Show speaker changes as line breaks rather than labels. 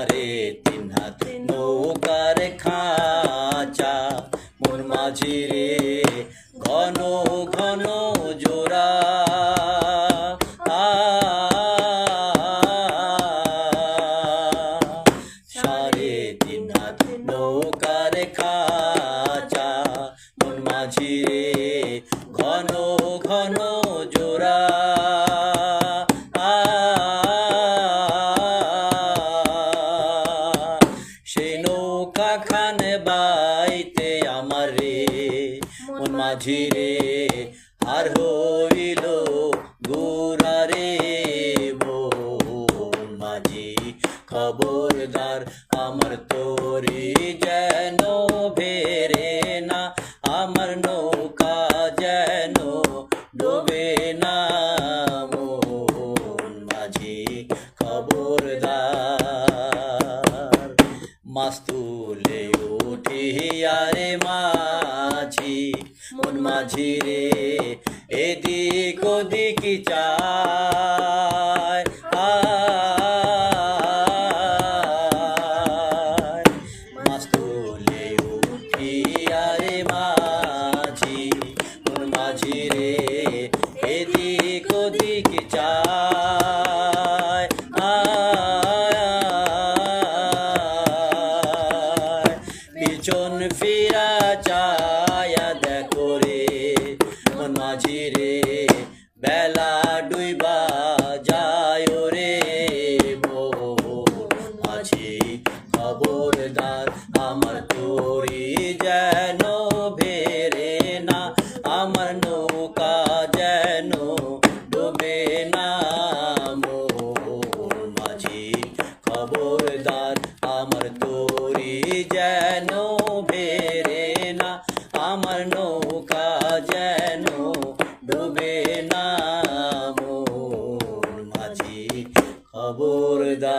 সাড়ে তিন হাত নৌকার খাঁচা, মন মাঝি রে, ঘন ঘন জোড়া। তিন রে, ঘন ঘন জোড়া। খান বাইতে আমার। রে মন মাঝি রে আর হইল গোরা রে মন মাঝি। খবরদার আমার তোরি যেন ভে মাছ তুলে উঠি আরে মাঝি, মন মাঝি রে, এদিক ওদিক চায় উঠি আরে মাঝি, মন মাঝি রে চন ফিরা চায়া দেখো রে, মন মাঝি রে, বেলা ডুইবা যায় রে মাঝি খবরদার, আমার তোরি যেন ভেরে না, আমার নৌকা যেন ডুবে না। অবরদা